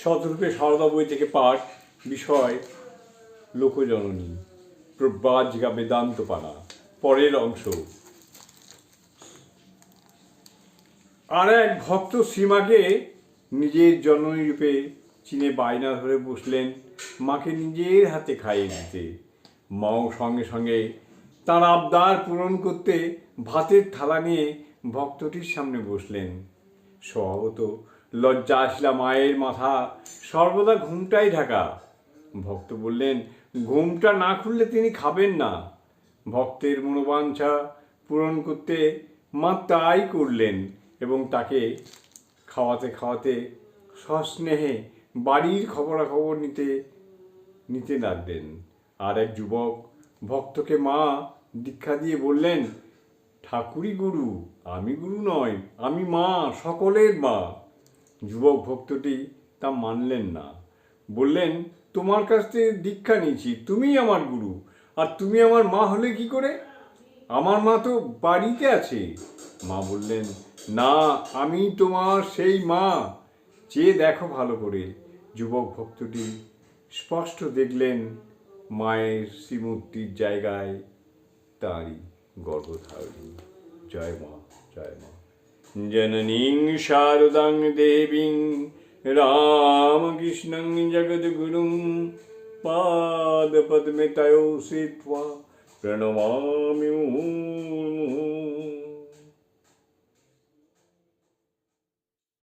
শতরূপে সারদা বই থেকে পাঠ, বিষয়, লোকজননী প্রব্রাজিকা বেদান্ত পানা পরের অংশ। আর এক ভক্ত সীমাকে নিজের জননী রূপে চিনে বায়না ধরে বসলেন, মাকে নিজের হাতে খাইয়ে দিতে মাও সঙ্গে সঙ্গে তার আবদার পূরণ করতে ভাতের থালা নিয়ে ভক্তটির সামনে বসলেন। স্বভাবত লজ্জা আসলা মায়ের মাথা, সর্বদা ঘুমটাই ঢাকা। ভক্ত বললেন, ঘুমটা না খুললে তিনি খাবেন না। ভক্তের মনোবাঞ্ছা পূরণ করতে মা তাই করলেন এবং তাকে খাওয়াতে খাওয়াতে সস্নেহে বাড়ির খবরাখবর নিতে নিতে লাগলেন। আর এক যুবক ভক্তকে মা দীক্ষা দিয়ে বললেন, ঠাকুরই গুরু, আমি গুরু নয়, আমি মা, সকলের মা। যুবক ভক্তটি তা মানলেন না। বললেন, তোমার কাছ থেকে দীক্ষা নিয়েছি, তুমিই আমার গুরু। আর তুমি আমার মা হলে কি করে? আমার মা তো বাড়িতে আছে। মা বললেন, না, আমি তোমার সেই মা। চেয়ে দেখো ভালো করে। যুবক ভক্তটি স্পষ্ট দেখলেন মায়ের শ্রীমূর্তির জায়গায় তাঁরই গর্ভধারণী। জয় মা জয় মা। जननीं शारदां देवीं रामकृष्णं जगद्गुरुं पादपद्मतयो सीत्वा प्रणमामि